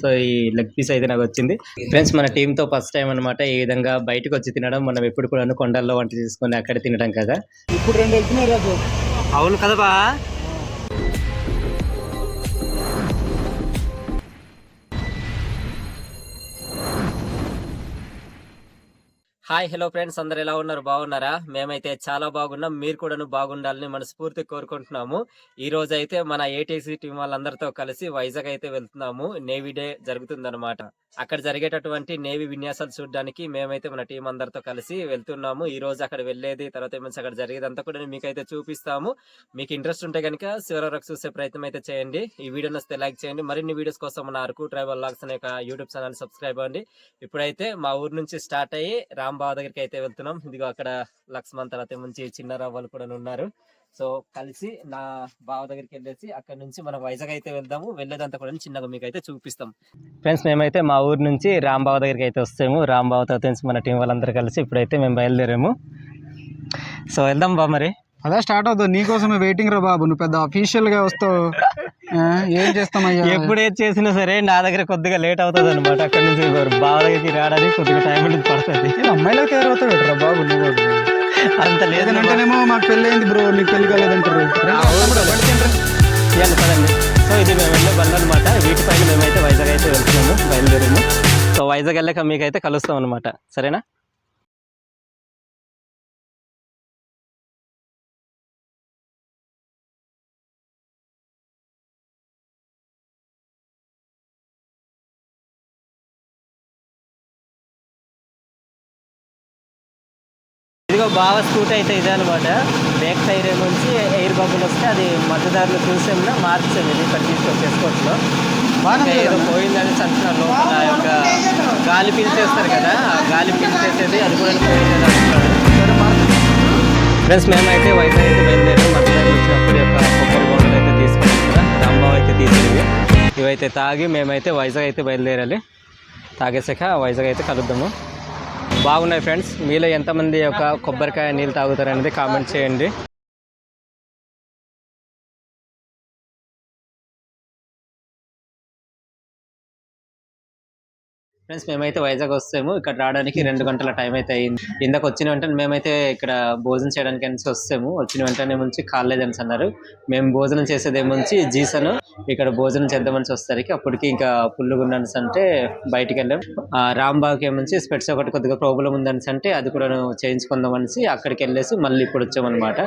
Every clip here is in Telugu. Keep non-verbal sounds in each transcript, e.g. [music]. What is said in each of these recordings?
సో ఈ లెగ్ పీస్ అయితే నాకు వచ్చింది. ఫ్రెండ్స్ మన టీమ్తో ఫస్ట్ టైం అన్నమాట ఈ విధంగా బయటకు వచ్చి తినడం. మనం ఎప్పుడు కూడా కొండల్లో వంట చేసుకొని అక్కడ తినడం కదా. ఇప్పుడు రెండు వెళ్తున్నాయి అవును కదా బా. హాయ్ హలో ఫ్రెండ్స్ అందరు ఎలా ఉన్నారు? బాగున్నారా? మేమైతే చాలా బాగున్నాం. మీరు కూడాను బాగుండాలని మనస్ఫూర్తి కోరుకుంటున్నాము. ఈ రోజు అయితే మన ఏటీసీ టీం వాళ్ళందరితో కలిసి వైజాగ్ అయితే వెళ్తున్నాము. నేవీ డే జరుగుతుందన్నమాట. అక్కడ జరిగేటటువంటి నేవీ విన్యాసాలు చూడడానికి మేమైతే మన టీం అందరితో కలిసి వెళ్తున్నాము. ఈ రోజు అక్కడ వెళ్ళేది తర్వాత ఏమైనా అక్కడ జరిగేదంతా కూడా మీకైతే చూపిస్తాము. మీకు ఇంట్రెస్ట్ ఉంటే కనుక చివరి వరకు చూసే ప్రయత్నం అయితే చేయండి. ఈ వీడియో నచ్చితే లైక్ చేయండి. మరిన్ని వీడియోస్ కోసం మన అరకు ట్రైబల్ లాగ్స్ అనే ఒక యూట్యూబ్ ఛానల్ సబ్స్క్రైబ్ అవ్వండి. ఇప్పుడైతే మా ఊరు నుంచి స్టార్ట్ అయ్యి రాంబావ దగ్గరికి అయితే వెళ్తున్నాం. ఇదిగో అక్కడ లక్ష్మణ్ తర్వాత మంచి చిన్నారావు వాళ్ళు కూడా ఉన్నారు. సో కలిసి నా బావ దగ్గరికి వెళ్ళేసి అక్కడ నుంచి మనం వైజాగ్ అయితే వెళ్దాము. వెళ్ళేదంతా కూడా చిన్నగా మీకు అయితే చూపిస్తాం. ఫ్రెండ్స్ మేమైతే మా ఊరు నుంచి రాంబావ దగ్గరికి అయితే వస్తాము. రాంబావ తర్వాత నుంచి మన టీం వాళ్ళందరూ కలిసి ఇప్పుడైతే మేము బయలుదేరాము. సో వెళ్దాం బా మరి. అదే స్టార్ట్ అవుతుంది నీకోసమే వెయిటింగ్ రా బాబు. నువ్వు పెద్ద అఫీషియల్గా వస్తావు. ఏం చేస్తామయ్యా? ఎప్పుడు ఏది చేసినా సరే నా దగ్గర కొద్దిగా లేట్ అవుతుంది అనమాట అక్కడ నుంచి బావ దగ్గరికి రావడానికి కొద్దిగా టైం అనేది పడుతుంది. అమ్మాయిలకు తయారవుతావు రా బాబు నువ్వు? అంత లేదని అంటేనేమో మాకు పెళ్ళి అయింది బ్రో నీకు పెళ్ళి కాలేదంటారు ఇవ్వాలి కదండి సో ఇది మేము వెళ్ళే బండ్లు అనమాట వీటిపైన మేమైతే వైజాగ్ అయితే వెళ్తున్నాము బయలుదేరాము. సో వైజాగ్ వెళ్ళాక మీకైతే కలుస్తాం అనమాట సరేనా? ఇదిగో బాగా స్కూటీ అయితే ఇదే అనమాట బ్రేక్ టైర్ ఏమొచ్చి ఎయిర్ బబుల్ వస్తే అది మధ్యదారులు చూసేమన్నా మార్చాము ఇది ఇక్కడ తీసుకొచ్చేసుకోవట్లో ఏదో పోయిందని అంటున్నారు లోపల యొక్క గాలి పీల్చేస్తారు కదా ఆ గాలి పీల్చేసేది అది కూడా పోయిందని అంటున్నారు. ఫ్రెండ్స్ మేమైతే వైజాగ్ అయితే బయలుదేరాం. మధ్యదారులు వచ్చినప్పుడు యొక్క కొబ్బరి బొండలు అయితే తీసుకున్నాం కదా రాంబాబు అయితే తీసేవి ఇవైతే తాగి మేమైతే వైజాగ్ అయితే బయలుదేరాలి. తాగేసాక వైజాగ్ అయితే కలుద్దాము. బాగున్నాయి ఫ్రెండ్స్. మీలో ఎంతమంది యొక్క కొబ్బరికాయ నీళ్ళు తాగుతారు అనేది కామెంట్ చేయండి. ఫ్రెండ్స్ మేమైతే వైజాగ్ వస్తాము. ఇక్కడ రావడానికి రెండు గంటల టైం అయితే అయింది. ఇందాక వచ్చిన వెంటనే మేమైతే ఇక్కడ భోజనం చేయడానికి అనేసి వస్తాము. వచ్చిన వెంటనే ముంచి కాలేజ్ అన్నారు. మేము భోజనం చేసేది ఏముంచి జీసను. ఇక్కడ భోజనం చేద్దామని వస్తారికి అప్పటికి ఇంకా పుల్లుగా ఉన్నసి అంటే బయటికి వెళ్ళాం. ఆ, రాంబాబుకి ఏమనిసి స్పెట్స్ ఒకటి కొద్దిగా ప్రాబ్లం ఉందని అంటే అది కూడా చేయించుకుందాం అనేసి అక్కడికి వెళ్ళేసి మళ్ళీ ఇప్పుడు వచ్చామన్నమాట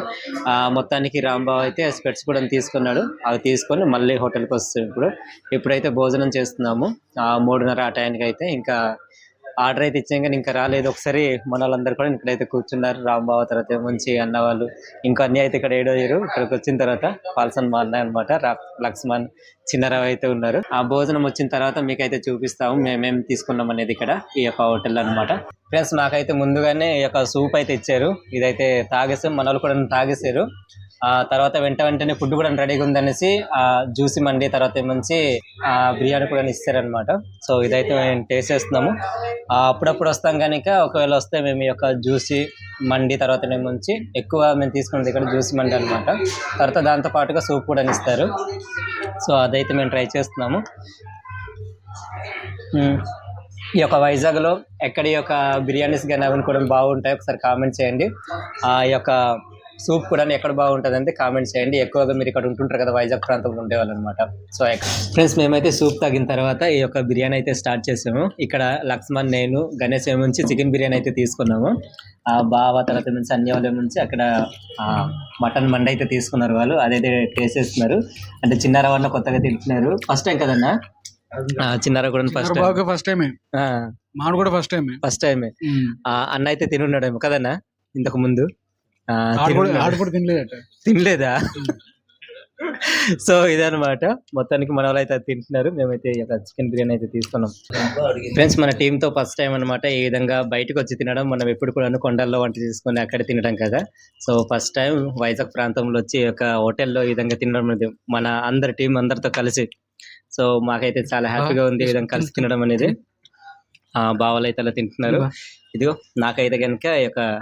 ఆ, మొత్తానికి రాంబాబు అయితే స్పెట్స్ కూడా తీసుకున్నాడు. అవి తీసుకొని మళ్ళీ హోటల్కి వస్తాం ఇప్పుడు. ఇప్పుడైతే భోజనం చేస్తున్నాము మూడున్నర ఆ టైంకి అయితే ఇంకా ఆర్డర్ అయితే ఇచ్చాం కానీ ఇంకా రాలేదు. ఒకసారి మన వాళ్ళందరూ కూడా ఇక్కడైతే కూర్చున్నారు. రాంబాబు తర్వాత మంచి అన్న వాళ్ళు ఇంకా అన్ని అయితే ఇక్కడ ఏడోయ్యారు ఇక్కడికి వచ్చిన తర్వాత పాల్సన్ మా అన్నయ్య అనమాట లక్ష్మణ్ చిన్నరావు అయితే ఉన్నారు. ఆ భోజనం వచ్చిన తర్వాత మీకైతే చూపిస్తాము మేమేం తీసుకున్నాం అనేది ఇక్కడ ఈ యొక్క హోటల్ అన్నమాట. ఫ్రెండ్స్ నాకైతే ముందుగానే ఈ యొక్క సూప్ అయితే ఇచ్చారు. ఇదైతే తాగేసాం మన వాళ్ళు కూడా తాగేసారు తర్వాత వెంట వెంటనే ఫుడ్ కూడా రెడీగా ఉందనేసి ఆ జ్యూసి మండి తర్వాత ఏమంచి ఆ బిర్యానీ కూడా ఇస్తారనమాట సో ఇదైతే మేము టేస్ట్ చేస్తున్నాము. అప్పుడప్పుడు వస్తాం కనుక ఒకవేళ వస్తే మేము ఈ యొక్క జ్యూసి మండి తర్వాత ఏమంచి ఎక్కువ మేము తీసుకున్నది ఇక్కడ జ్యూసి మండి అనమాట తర్వాత దాంతో పాటుగా సూప్ కూడా ఇస్తారు. సో అదైతే మేము ట్రై చేస్తున్నాము. ఈ యొక్క వైజాగ్లో ఎక్కడి యొక్క బిర్యానీస్ కానీ అవన్నీ కూడా బాగుంటాయి ఒకసారి కామెంట్ చేయండి. ఆ యొక్క సూప్ కూడా ఎక్కడ బాగుంటుంది అంటే కామెంట్ చేయండి. ఎక్కువగా మీరు ఇక్కడ ఉంటుంటారు కదా వైజాగ్ ప్రాంతంలో ఉండేవాళ్ళు అనమాట సో ఫ్రెండ్స్ మేమైతే సూప్ తాగిన తర్వాత ఈ యొక్క బిర్యానీ అయితే స్టార్ట్ చేసాము. ఇక్కడ లక్ష్మణ్ నేను గణేష్ నుంచి చికెన్ బిర్యానీ అయితే తీసుకున్నాము. ఆ బావ తర్వాత నుంచి అన్యవాళ్ళ నుంచి అక్కడ మటన్ మండి అయితే తీసుకున్నారు వాళ్ళు. అదైతే టేస్ట్ చేస్తున్నారు. అంటే చిన్నార వాళ్ళు కొత్తగా తింటున్నారు. ఫస్ట్ టైం కదన్నా? చిన్నార కూడా ఫస్ట్ ఫస్ట్ టైమే మాడు కూడా ఫస్ట్ టైమే ఫస్ట్ టైమే ఆ, అన్న అయితే తినున్నాడేమో కదన్నా ఇంతకు ముందు? తినలేదా? [laughs] సో ఇదనమాట మొత్తానికి మన వాళ్ళు అయితే తింటున్నారు. మేమైతే చికెన్ బిర్యానీ అయితే తీసుకున్నాం. ఫ్రెండ్స్ మన టీమ్తో ఫస్ట్ టైం అనమాట ఈ విధంగా బయటకు వచ్చి తినడం. మనం ఎప్పుడు కూడా కొండల్లో వంట చేసుకొని అక్కడ తినడం కదా. సో ఫస్ట్ టైం వైజాగ్ ప్రాంతంలో వచ్చి ఒక హోటల్లో ఈ విధంగా తినడం మన అందరి టీం అందరితో కలిసి. సో మాకైతే చాలా హ్యాపీగా ఉంది ఈ విధంగా కలిసి తినడం అనేది. ఆ బావలు అయితే అలా తింటున్నారు. ఇదిగో. నాకైతే కనుక ఈ యొక్క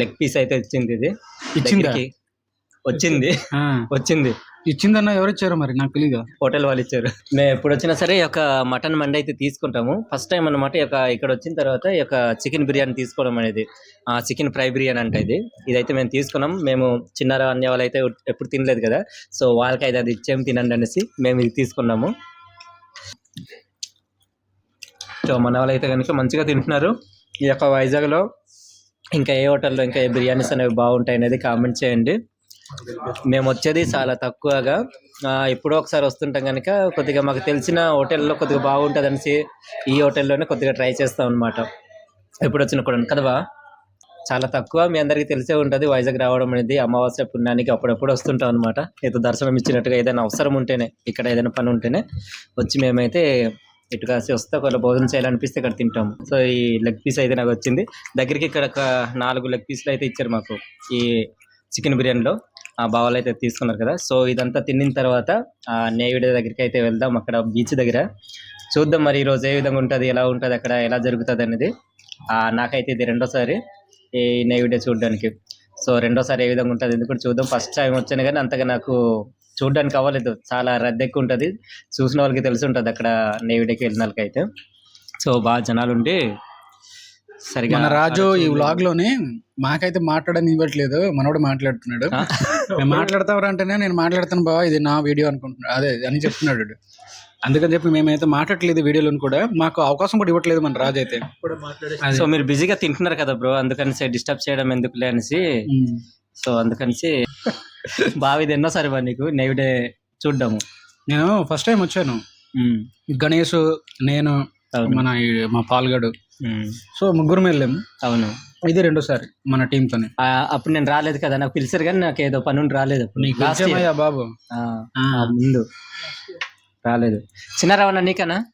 లెగ్ పీస్ అయితే వచ్చింది ఇది. ఇచ్చిందా? వచ్చింది. వచ్చింది. ఇచ్చిందన్న ఎవరు ఇచ్చారో మరి? నాకు తెలియదు హోటల్ వాళ్ళు ఇచ్చారు. మేము ఎప్పుడు వచ్చినా సరే ఈ యొక్క మటన్ మండి అయితే తీసుకుంటాము. ఫస్ట్ టైం అన్నమాట ఈ యొక్క ఇక్కడ వచ్చిన తర్వాత ఈ యొక్క చికెన్ బిర్యానీ తీసుకోవడం అనేది ఆ చికెన్ ఫ్రై బిర్యానీ అంటే ఇది. ఇదైతే మేము తీసుకున్నాం. మేము చిన్నార అన్య వాళ్ళు అయితే ఎప్పుడు తినలేదు కదా. సో వాళ్ళకి అయితే అది ఇచ్చేం తినండి అనేసి మేము ఇది తీసుకున్నాము. సో మన వాళ్ళు అయితే కనుక మంచిగా తింటున్నారు. ఈ యొక్క వైజాగ్లో ఇంకా ఏ హోటల్లో ఇంకా ఏ బిర్యానీస్ అనేవి బాగుంటాయి అనేది కామెంట్ చేయండి. మేము వచ్చేది చాలా తక్కువగా. ఎప్పుడో ఒకసారి వస్తుంటాం కనుక కొద్దిగా మాకు తెలిసిన హోటల్లో కొద్దిగా బాగుంటుంది అనేసి ఈ హోటల్లోనే కొద్దిగా ట్రై చేస్తాం అనమాట ఎప్పుడు వచ్చిన కూడా కదా చాలా తక్కువ. మీ అందరికీ తెలిసే ఉంటుంది. వైజాగ్ రావడం అనేది అమావాస్య పుణ్యానికి అప్పుడప్పుడు వస్తుంటాం అనమాట ఏదో దర్శనం ఇచ్చినట్టుగా ఏదైనా అవసరం ఉంటేనే ఇక్కడ ఏదైనా పని ఉంటేనే వచ్చి మేమైతే ఇటు కాసి వస్తే ఒకవేళ భోజనం చేయాలనిపిస్తే ఇక్కడ తింటాము. సో ఈ లెగ్ పీస్ అయితే నాకు వచ్చింది. దగ్గరికి ఇక్కడ ఒక నాలుగు లెగ్ పీస్లు అయితే ఇచ్చారు మాకు. ఈ చికెన్ బిర్యానీలో. ఆ బావాలు అయితే తీసుకున్నారు కదా. సో ఇదంతా తిన్న తర్వాత ఆ నేవిడ దగ్గరికి అయితే వెళ్దాం. అక్కడ బీచ్ దగ్గర. చూద్దాం మరి ఈ రోజు ఏ విధంగా ఉంటుంది ఎలా ఉంటుంది అక్కడ ఎలా జరుగుతుంది అనేది. ఆ నాకైతే ఇది రెండోసారి ఈ నేవిడే చూడడానికి. సో రెండోసారి ఏ విధంగా ఉంటుంది ఎందుకంటే చూద్దాం. ఫస్ట్ టైం వచ్చాను కానీ అంతగా నాకు చూడడానికి అవ్వలేదు. చాలా రద్దీ ఎక్కువ ఉంటుంది చూసిన వాళ్ళకి తెలిసి ఉంటుంది అక్కడ నేవిడేకి వెళ్ళిన వాళ్ళకైతే సో బాగా జనాలు ఉండి సరిగా మన రాజు ఈ వ్లాగ్లోని మాకైతే మాట్లాడని ఇవ్వట్లేదు. మనోడు మాట్లాడుతున్నాడు. మేము మాట్లాడతావరా అంటేనే నేను మాట్లాడతాను బావా ఇది నా వీడియో అనుకుంటున్నాడు అదే అని చెప్తున్నాడు. అందుకని చెప్పి మేమైతే మాట్లాడలేదు వీడియోలో కూడా. మాకు అవకాశం కూడా ఇవ్వట్లేదు మన రాజు అయితే. సో మీరు బిజీగా తింటున్నారు కదా బ్రో అందుకని డిస్టర్బ్ చేయడం ఎందుకులే అనేసి. సో అందుకనిసి బావి ఇది ఎన్నోసారి బా నీకు? నెవిడే చూడ్డాము. నేను ఫస్ట్ టైం వచ్చాను. గణేష్ నేను మన ఈ మా పాల్గడు. సో ముగ్గురు వెళ్ళాము. అవును. ఇది రెండోసారి మన టీమ్ తోని. ఆ, అప్పుడు నేను రాలేదు కదా నాకు పిలిచారు కానీ నాకు ఏదో పని ఉండి రాలేదు అప్పుడు. నీకు Last year. వచ్చామయ్యా బాబు. ఆ, ఆ. ఆ, ముందు. రాలేదు. చిన్న రావణ నీకనా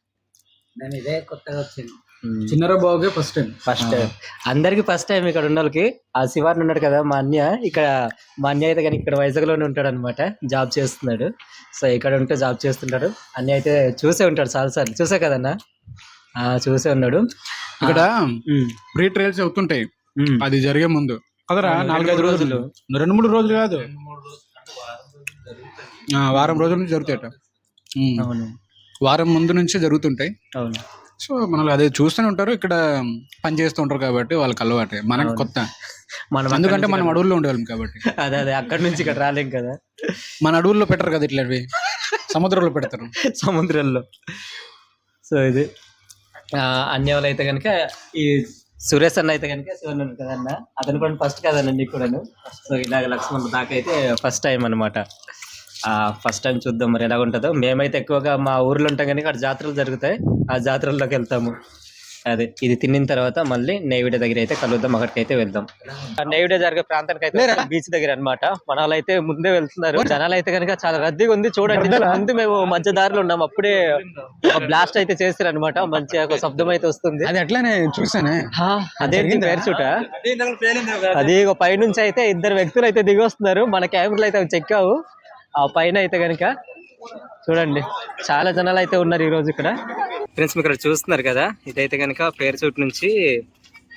నేను ఇదే కొత్తగా వచ్చింది. చిన్నరా బాబుకే ఫస్ట్ టైం ఫస్ట్ అందరికి ఫస్ట్ టైం ఇక్కడ ఉన్న వాళ్ళకి ఆ శివార్ని ఉన్నాడు కదా మా అన్య. ఇక్కడ మా అన్య అయితే కానీ ఇక్కడ వైజాగ్లోనే ఉంటాడు అనమాట జాబ్ చేస్తున్నాడు. సో ఇక్కడ ఉంటే జాబ్ చేస్తుంటాడు. అన్య అయితే చూసే ఉంటాడు చాలా సార్లు. చూసే కదన్నా ఆ, చూసే ఉన్నాడు. ఇక్కడ ప్రీ ట్రయల్స్ అవుతుంటాయి. అది జరిగే ముందు. కదరా? నాలుగైదు రెండు మూడు రోజులు. రెండు మూడు రోజులు కాదు. ఆ, వారం రోజుల నుంచి జరుగుతాయట. వారం ముందు నుంచే జరుగుతుంటాయి. అవును. సో మనల్ని అదే చూస్తూనే ఉంటారు. ఇక్కడ పని చేస్తూ ఉంటారు కాబట్టి వాళ్ళకి అలవాటే. మనకు కొత్త. [laughs] మనం ఎందుకంటే మనం అడవుల్లో ఉండేవాళ్ళం కాబట్టి. అదే అదే అక్కడి నుంచి ఇక్కడ రాలేం కదా. మన అడవుల్లో పెట్టరు కదా ఇట్లాంటివి సముద్రంలో పెడతారు. [laughs] సముద్రంలో. సో ఇది ఆ, అన్య వాళ్ళు అయితే కనుక ఈ సురేష్ అన్న అయితే కనుక శివన్ కదన్న. అతను కూడా ఫస్ట్ కదన్న నీకు కూడాను. సో ఇలాగ లక్ష్మణ్ దాకా అయితే ఫస్ట్ టైం అనమాట ఫస్ట్ టైం చూద్దాం మరి ఎలా ఉంటుందో మేమైతే ఎక్కువగా మా ఊర్లో ఉంటాం కానీ అక్కడ జాతరలు జరుగుతాయి. ఆ జాతరల్లోకి వెళ్తాము. అదే ఇది తిన్న తర్వాత మళ్ళీ నేవిడే దగ్గర అయితే కలుద్దాం అక్కడికి అయితే వెళ్దాం. ఆ నేవిడే జరిగే ప్రాంతానికి అయితే బీచ్ దగ్గర అన్నమాట. మన వాళ్ళు అయితే ముందే వెళ్తున్నారు. జనాలు అయితే కనుక చాలా రద్దీగా ఉంది చూడండి. ముందు మేము మధ్య దారిలో ఉన్నాం. అప్పుడే ఒక బ్లాస్ట్ అయితే చేస్తారు అనమాట మంచిగా ఒక శబ్దం అయితే వస్తుంది. అది ఎట్లానే చూసానే అదేంటి పేరు చూట. అది ఒక పైనుంచి అయితే ఇద్దరు వ్యక్తులు అయితే దిగి వస్తున్నారు మన కెమెరాలు అయితే అవి చెక్కావు. ఆ పైన అయితే కనుక చూడండి చాలా జనాలు అయితే ఉన్నారు ఈ రోజు ఇక్కడ. ఫ్రెండ్స్ ఇక్కడ చూస్తున్నారు కదా? ఇదైతే కనుక పేరు చోటు నుంచి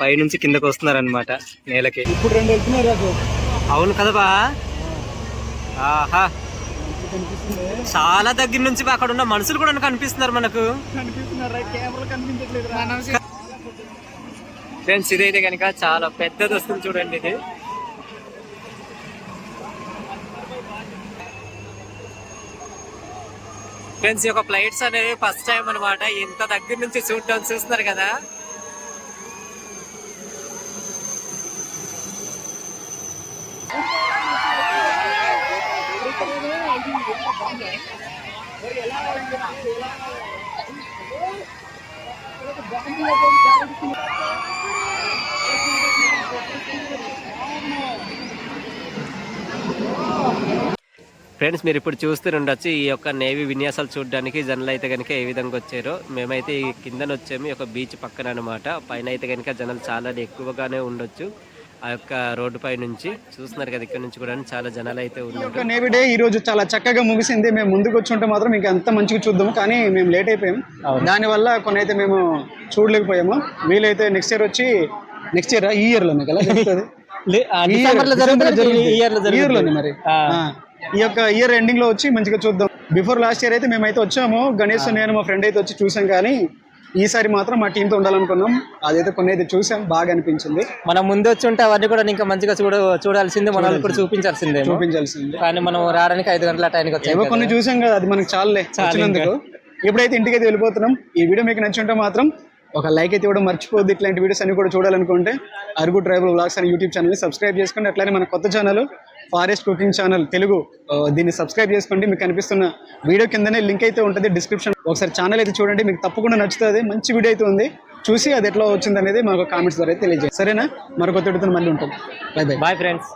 పై నుంచి కిందకు వస్తున్నారు అనమాట నేలకి. ఇప్పుడు రెండు వెళ్తున్నారు అవును కదా బా? ఆహా. చాలా దగ్గర నుంచి అక్కడ ఉన్న మనుషులు కూడా కనిపిస్తున్నారు మనకు. ఫ్రెండ్స్ ఇదైతే కనుక చాలా పెద్దది వస్తుంది చూడండి ఇది. ఫ్రెండ్స్ ఈ యొక్క ఫ్లైట్స్ అనేవి ఫస్ట్ టైం అన్నమాట. ఇంత దగ్గర నుంచి చూడటం చూస్తున్నారు కదా. ఫ్రెండ్స్ మీరు ఇప్పుడు చూస్తూనే ఉండొచ్చు ఈ యొక్క నేవీ విన్యాసాలు చూడడానికి జనాలు అయితే కనుక ఏ విధంగా వచ్చారో. మేమైతే ఈ కిందన వచ్చాము ఈ యొక్క బీచ్ పక్కన అనమాట పైన అయితే కనుక జనాలు చాలా ఎక్కువగానే ఉండొచ్చు ఆ యొక్క రోడ్డు పై నుంచి. చూస్తున్నారు కదా ఇక్కడ నుంచి కూడా చాలా జనాలు అయితే ఉన్నారు. నేవీ డే ఈ రోజు చాలా చక్కగా ముగిసింది. మేము ముందుకు వచ్చి ఉంటే మాత్రం ఇంకా ఎంత మంచిగా చూద్దాము కానీ మేము లేట్ అయిపోయాం. దానివల్ల కొన్ని అయితే మేము చూడలేకపోయాము. వీలైతే నెక్స్ట్ ఇయర్ వచ్చి నెక్స్ట్ ఇయర్ ఈ ఇయర్లోనే కదా జరుగుతుంది. లే- ఆ ఈ year- డిసెంబర్లో డిసెంబర్లో జరుగుతుంది. జరుగుతుంది. ఈ ఇయర్లో ఈ year లోనే జరుగుతుంది మరి ఈ యొక్క ఇయర్ ఎండింగ్లో వచ్చి మంచిగా చూద్దాం. బిఫోర్ లాస్ట్ ఇయర్ అయితే మేమైతే వచ్చాము. గణేష్ నేను మా ఫ్రెండ్ అయితే వచ్చి చూసాం కానీ ఈసారి మాత్రం మా టీంతో ఉండాలనుకున్నాం. అదైతే కొన్ని అయితే చూసాం బాగా అనిపించింది. మనం ముందు వచ్చి ఉంటే అవన్నీ కూడా ఇంకా మంచిగా చూడ చూడాల్సిందే. మన కూడా చూపించాల్సిందే చూపించాల్సింది. కానీ మనం రావడానికి ఐదు గంటల టైంకి వచ్చాం ఏవో కొన్ని చూసాం కదా అది మనకు చాలులే వచ్చినందుకు. ఎప్పుడైతే ఇంటికి అయితే వెళ్ళిపోతున్నాం ఈ వీడియో మీకు నచ్చి ఉంటే మాత్రం ఒక లైక్ అయితే ఇవ్వడం మర్చిపోద్ది ఇట్లాంటి వీడియోస్ అన్ని కూడా చూడాలనుకుంటే అరుగు ట్రైబల్ వ్లాగ్స్ అని యూట్యూబ్ ఛానల్ని సబ్స్క్రైబ్ చేసుకోండి అట్లానే మన కొత్త channel forest cooking channel Telugu దీన్ని సబ్స్క్రైబ్ చేసుకోండి. మీకు కనిపిస్తున్న వీడియో కిందనే లింక్ అయితే ఉంటుంది డిస్క్రిప్షన్. ఒకసారి ఛానల్ అయితే చూడండి. మీకు తప్పకుండా నచ్చుతుంది. మంచి వీడియో అయితే ఉంది. చూసి అది ఎట్లా వచ్చింది అనేది మాకు కామెంట్స్ ద్వారా తెలియజేయండి. సరేనా? మరొక తిడుతున్న మళ్ళీ ఉంటుంది బై బై బాయ్ ఫ్రెండ్స్